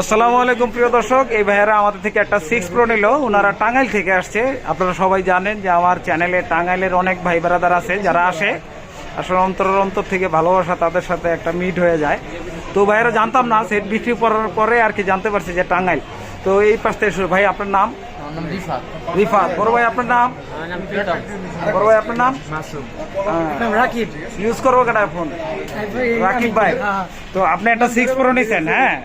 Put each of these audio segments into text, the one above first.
আসসালামু আলাইকুম প্রিয় দর্শক। এই ভাইয়েরা আমাদের থেকে একটা সিক্স প্রো নিল। ওনারা টাঙ্গাইল থেকে আসছে। আপনারা সবাই জানেন যে আমার চ্যানেলে টাঙ্গাইলের অনেক ভাই বেড়াদার আছে যারা আসে আসলে অন্তরের অন্তর থেকে ভালোবাসা তাদের সাথে একটা মিট হয়ে যায়। তো ভাইয়েরা জানতাম না সেট বিক্রি করার পরে আর কি জানতে পারছি যে টাঙ্গাইল। তো এই পাশ থেকে শুরু। ভাই আপনার নাম? আমার নাম রিফাত। রিফাত। বড় ভাই আপনার নাম? বড় ভাই আপনার নাম? রাকিব। ইউজ করব কেটা ফোন রাকিব ভাই। তো আপনি একটা সিক্স প্রো নিছেন হ্যাঁ?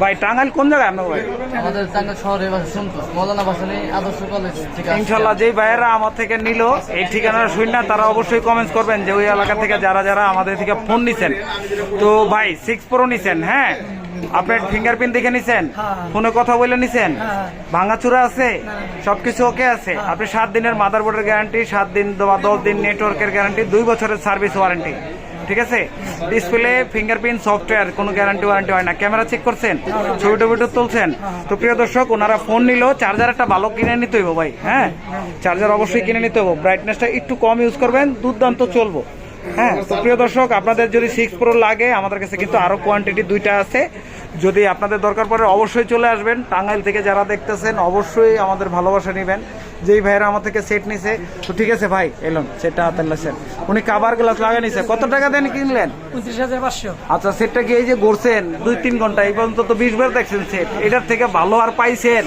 ভাই টাঙ্গাইল কোন জায়গায় আপনার ভাই? আমাদের টাঙ্গাইল শহরে সন্তোষ মৌলানা বাসানি আদর্শ কলেজ। ইনশাল্লাহ যেই ভাইয়েরা আমার থেকে নিল এই ঠিকানাটা শুন না তারা অবশ্যই কমেন্টস করবেন যে ওই এলাকা থেকে যারা যারা আমাদের থেকে ফোন নিছেন। তো ভাই সিক্স প্রো নিছেন হ্যাঁ? আপনার ফিঙ্গারপ্রিন্ট দেখে নিছেন? ফোনে কথা বলে নিছেন? ভাঙাচুরা আছে? সবকিছু ওকে আছে? আপনি সাত দিনের মাদারবোর্ডের গ্যারান্টি সাত দিন বা দশ দিন নেটওয়ার্কের গ্যারান্টি দুই বছরের সার্ভিস ওয়ারেন্টি ঠিক আছে? ডিসপ্লে ফিঙ্গারপ্রিন্ট সফটওয়্যার কোনো গ্যারান্টি ওয়ারান্টি হয় না। ক্যামেরা চেক করছেন, ছবি টবি তুলছেন। তো প্রিয় দর্শক, ওনারা ফোন নিল চার্জার একটা ভালো কিনে নিতে হইব ভাই হ্যাঁ? চার্জার অবশ্যই কিনে নিতে হইব। ব্রাইটনেসটা একটু কম ইউজ করবেন, দুর্দান্ত চলবো হ্যাঁ? প্রিয় দর্শক, আপনাদের যদি সিক্স প্রো লাগে, আমাদের কাছে কিন্তু আরও কোয়ান্টিটি দুইটা আছে। যদি আপনাদের দরকার পড়ে অবশ্যই চলে আসবেন। টাঙ্গাইল থেকে যারা দেখতেছেন অবশ্যই আমাদের ভালোবাসা নেবেন। যেই ভাইয়েরা আমার থেকে সেট নিছে তো ঠিক আছে ভাই এলন সেটটা হাতে লাগছেন উনি কাবার গ্লাস লাগা নিছে। কত টাকা দেন কিনলেন উনত্রিশ হাজার পাঁচশো। আচ্ছা সেটটা কি এই যে ঘুরছেন? দুই তিন ঘণ্টা এই পর্যন্ত তো বিশ বার দেখছেন সেট এটার থেকে ভালো আর পাইছেন?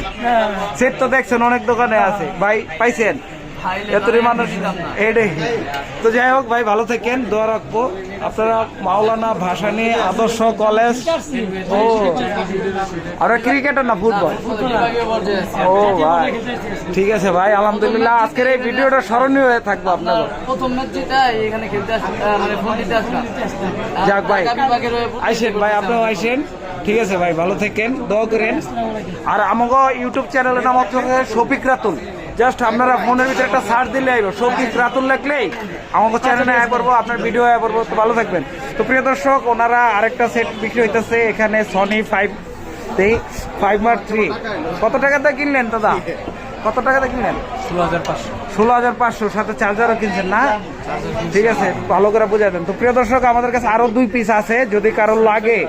সেট তো দেখছেন অনেক দোকানে আছে। ভাই পাইছেন? মানুষ এটাই তো যাই হোক ভাই ভালো থাকেন দোয়া রাখব। আপনারা মাওলানা ভাসানি আদর্শ কলেজ ও আর ক্রিকেটার না ফুটবল। ও ভাই ঠিক আছে ভাই আলহামদুলিল্লাহ। আজকের এই ভিডিওটা স্মরণীয় হয়ে থাকব আপনার প্রথম ম্যাচ যেটা এখানে খেলতে মানে ফোন দিতে আসলাম। যাক ভাই আইসেন ভাই আপনিও আইসেন। ঠিক আছে ভাই ভালো থাকেন দোয়া করেন। আর আমাকে ইউটিউব চ্যানেলের নাম হচ্ছে শফিক রাতুল। জাস্ট আপনারা ফোনের ভিতরে একটা সার্চ দিলে আইব। শফিক রাতুল লিখলেই আমাকে চ্যানেলে আয় করব আপনার ভিডিও আয় করব তো ভালো থাকবেন। তো প্রিয় দর্শক ওনারা আরেকটা সেট বিক্রি হইতেছে এখানে Sony five five mark three কত টাকাতে কিনলেন দাদা? কত টাকাতে কিনলেন? ষোলো হাজার পাঁচশো। ষোলো হাজার পাঁচশো সাথে চার্জারও কিনছেন না? ঠিক আছে ভালো করে বুঝাই দেন। তো প্রিয় দর্শক আমাদের কাছে আরও দুই পিস আছে। যদি কারোর লাগে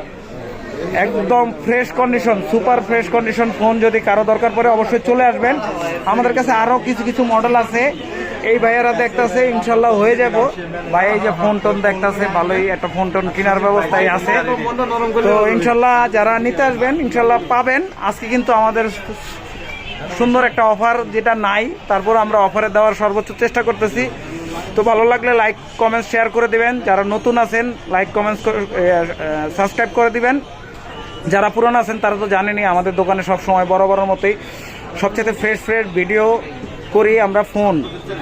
একদম fresh condition super fresh condition phone যদি কারও দরকার পড়ে অবশ্যই চলে আসবেন। আমাদের কাছে আরও কিছু কিছু মডেল আছে। এই ভাইয়েরা দেখতেছে, ইনশাল্লাহ হয়ে যাব। ভাই, এই যে ফোন টোন দেখতেছে, ভালোই একটা ফোন টোন কেনার ব্যবস্থাই আছে। তো ইনশাল্লাহ যারা নিতে আসবেন, ইনশাল্লাহ পাবেন। আজকে কিন্তু আমাদের সুন্দর একটা অফার যেটা নাই, তারপর আমরা অফারে দেওয়ার সর্বোচ্চ চেষ্টা করতেছি। তো ভালো লাগলে লাইক কমেন্ট শেয়ার করে দিবেন। যারা নতুন আছেন লাইক কমেন্টস সাবস্ক্রাইব করে দিবেন। যারা পুরনো আছেন, তারা তো জানেনই, আমাদের দোকানে সব সময় বড় বড় মতোই সবচেয়ে ফ্রেশ ফ্রেশ ভিডিও করি আমরা ফোন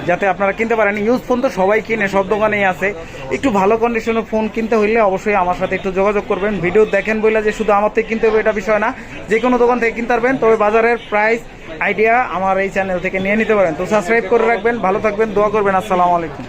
যাতে আপনারা কিনতে পারেন। ইউজ ফোন তো সবাই কিনে, সব দোকানেই আছে। একটু ভালো কন্ডিশনের ফোন কিনতে হইলে অবশ্যই আমার সাথে একটু যোগাযোগ করবেন। ভিডিও দেখেন বলে যে শুধু আমার থেকে কিনতে হবে, এটা বিষয় না। যে কোনো দোকান থেকে কিনতে পারবেন। তবে বাজারের প্রাইস আইডিয়া আমার এই চ্যানেল থেকে নিয়ে নিতে পারেন। তো সাবস্ক্রাইব করে রাখবেন, ভালো থাকবেন, দোয়া করবেন। আসসালামু আলাইকুম।